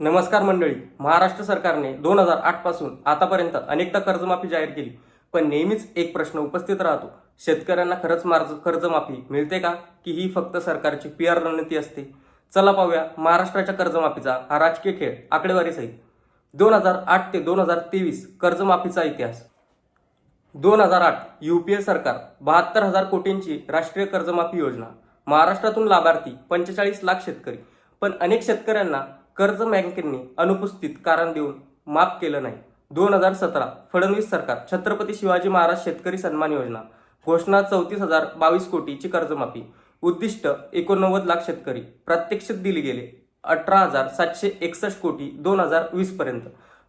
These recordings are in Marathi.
नमस्कार मंडळी. महाराष्ट्र सरकारने दोन हजार आठपासून आतापर्यंत अनेकदा कर्जमाफी जाहीर केली. पण नेहमीच एक प्रश्न उपस्थित राहतो. शेतकऱ्यांना खरंच मार्ज कर्जमाफी मिळते का? की ही फक्त सरकारची पी आर रणनीती असते? चला पाहूया महाराष्ट्राच्या कर्जमाफीचा हा राजकीय खेळ आकडेवारी सहित. दोन हजार आठ ते दोन हजार तेवीस कर्जमाफीचा इतिहास. दोन हजार आठ यू पी ए सरकार बहात्तर हजार कोटींची राष्ट्रीय कर्जमाफी योजना. महाराष्ट्रातून लाभार्थी पंचेचाळीस लाख शेतकरी. पण अनेक शेतकऱ्यांना कर्ज बँकेंनी अनुपस्थित कारण देऊन माफ केलं नाही. दोन हजार सतरा फडणवीस सरकार छत्रपती शिवाजी महाराज शेतकरी सन्मान योजना घोषणा चौतीस हजार बावीस कोटीची कर्जमाफी. उद्दिष्ट एकोणनव्वद लाख शेतकरी प्रत्यक्षात दिले गेले अठरा हजार सातशे एकसष्ट कोटी दोन हजार वीस पर्यंत.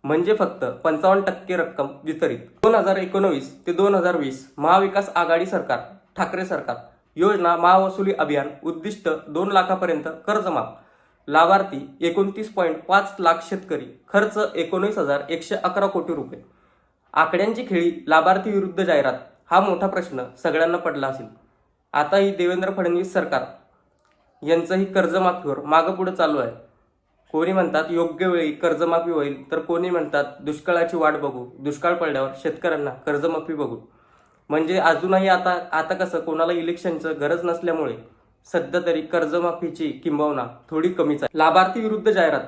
म्हणजे फक्त पंचावन्न टक्के रक्कम वितरित. दोन हजार एकोणवीस ते दोन हजार वीस महाविकास आघाडी सरकार ठाकरे सरकार योजना महावसुली अभियान उद्दिष्ट दोन लाखापर्यंत कर्जमाफ. लाभार्थी एकोणतीस पॉईंट पाच लाख शेतकरी खर्च एकोणीस हजार एकशे अकरा कोटी रुपये. आकड्यांची खेळी लाभार्थी विरुद्ध जाहिरात हा मोठा प्रश्न सगळ्यांना पडला असेल. आता ही देवेंद्र फडणवीस सरकार यांचंही कर्जमाफीवर मागं पुढं चालू आहे. कोणी म्हणतात योग्य वेळी कर्जमाफी होईल तर कोणी म्हणतात दुष्काळाची वाट बघू दुष्काळ पडल्यावर शेतकऱ्यांना कर्जमाफी बघू. म्हणजे अजूनही आता आता कसं कोणाला इलेक्शनचं गरज नसल्यामुळे सध्या तरी कर्जमाफीची किंबवना थोडी कमीच आहे लाभार्थी विरुद्ध जाहिरात.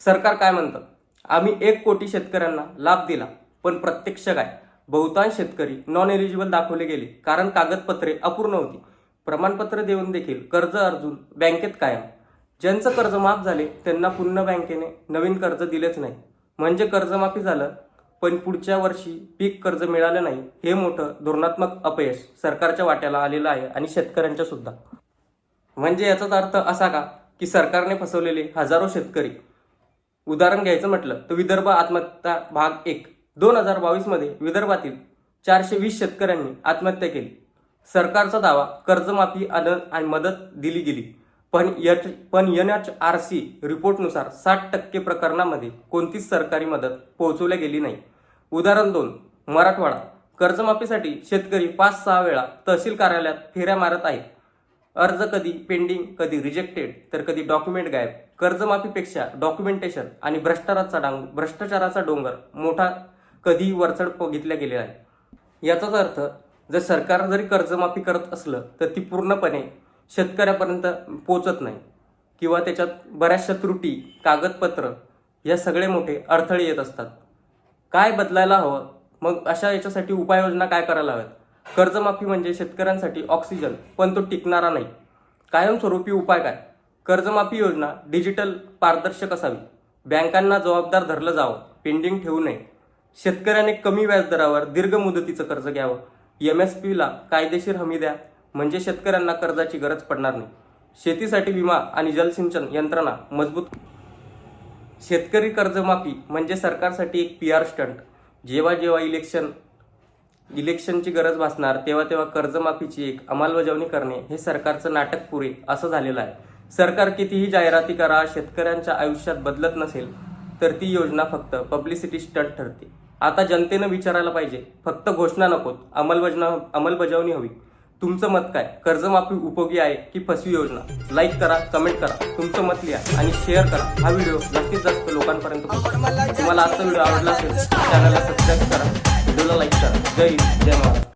सरकार काय म्हणतं? आम्ही एक कोटी शेतकऱ्यांना लाभ दिला पण प्रत्यक्ष काय? बहुतांश शेतकरी नॉन एलिजिबल दाखवले गेले कारण कागदपत्रे अपूर्ण होती. प्रमाणपत्र देऊन देखील कर्ज अर्जून बँकेत कायम. ज्यांचं कर्ज माफ झाले त्यांना पुन्हा बँकेने नवीन कर्ज दिलेच नाही. म्हणजे कर्जमाफी झालं पण पुढच्या वर्षी पीक कर्ज मिळालं नाही हे मोठं धोरणात्मक अपयश सरकारच्या वाट्याला आलेलं आहे आणि शेतकऱ्यांच्या सुद्धा. म्हणजे याचाच अर्थ असा का की सरकारने फसवलेले हजारो शेतकरी. उदाहरण घ्यायचं म्हटलं तर विदर्भ आत्महत्या भाग एक. दोन हजार बावीसमध्ये विदर्भातील चारशे वीस शेतकऱ्यांनी आत्महत्या केली. सरकारचा दावा कर्जमाफी आणि मदत दिली गेली. पण यच पण एन एच आर सी रिपोर्टनुसार साठ टक्के प्रकरणामध्ये कोणतीच सरकारी मदत पोहोचवल्या गेली नाही. उदाहरण दोन. मराठवाडा. कर्जमाफीसाठी शेतकरी पाच सहा वेळा तहसील कार्यालयात फेऱ्या मारत आहेत. अर्ज कधी पेंडिंग कधी रिजेक्टेड तर कधी डॉक्युमेंट गायब. कर्जमाफीपेक्षा डॉक्युमेंटेशन आणि भ्रष्टाचाराचा डांग भ्रष्टाचाराचा डोंगर मोठा कधी वरचढ बघितला गेलेला आहे याचाच अर्थ जर सरकार जरी कर्जमाफी करत असलं तर ती पूर्णपणे शेतकऱ्यापर्यंत पोचत नाही. किंवा त्याच्यात बऱ्याचशा त्रुटी कागदपत्र या सगळे मोठे अडथळे येत असतात. काय बदलायला हवं? मग अशा याच्यासाठी उपाययोजना काय करायला हव्यात? कर्जमाफी म्हणजे शेतकऱ्यांसाठी ऑक्सिजन पण तो टिकणारा नाही. कायमस्वरूपी उपाय काय? कर्जमाफी योजना डिजिटल पारदर्शक असावी. बँकांना जबाबदार धरलं जावं पेंडिंग ठेवू नये. शेतकऱ्याने कमी व्याजदरावर दीर्घ मुदतीचं कर्ज घ्यावं. एम एस पीला कायदेशीर हमी द्या म्हणजे शेतकऱ्यांना कर्जाची गरज पडणार नाही. शेतीसाठी विमा आणि जलसिंचन यंत्रणा मजबूत. शेतकरी कर्जमाफी म्हणजे सरकारसाठी एक पी आर स्टंट. जेव्हा जेव्हा इलेक्शन इलेक्शनची गरज भासणार तेव्हा तेव्हा कर्जमाफीची एक अंमलबजावणी करणे हे सरकारचं नाटक पुरे असं झालेलं आहे. सरकार कितीही जाहिराती करा शेतकऱ्यांच्या आयुष्यात बदलत नसेल तर ती योजना फक्त पब्लिसिटी स्टंट ठरते. आता जनतेनं विचारायला पाहिजे फक्त घोषणा नकोत अंमलबजना अंमलबजावणी हवी. तुमचं मत काय? कर्जमाफी उपयोगी आहे की फसवी योजना? लाईक करा कमेंट करा. तुमचं मत लिहा आणि शेअर करा. हा व्हिडिओ जास्तीत जास्त लोकांपर्यंत तुम्हाला आजचा व्हिडिओ आवडला असेल चॅनलला सबस्क्राईब करा. व्हिडिओला लाईक करा जय हिंद जय महाराष्ट्र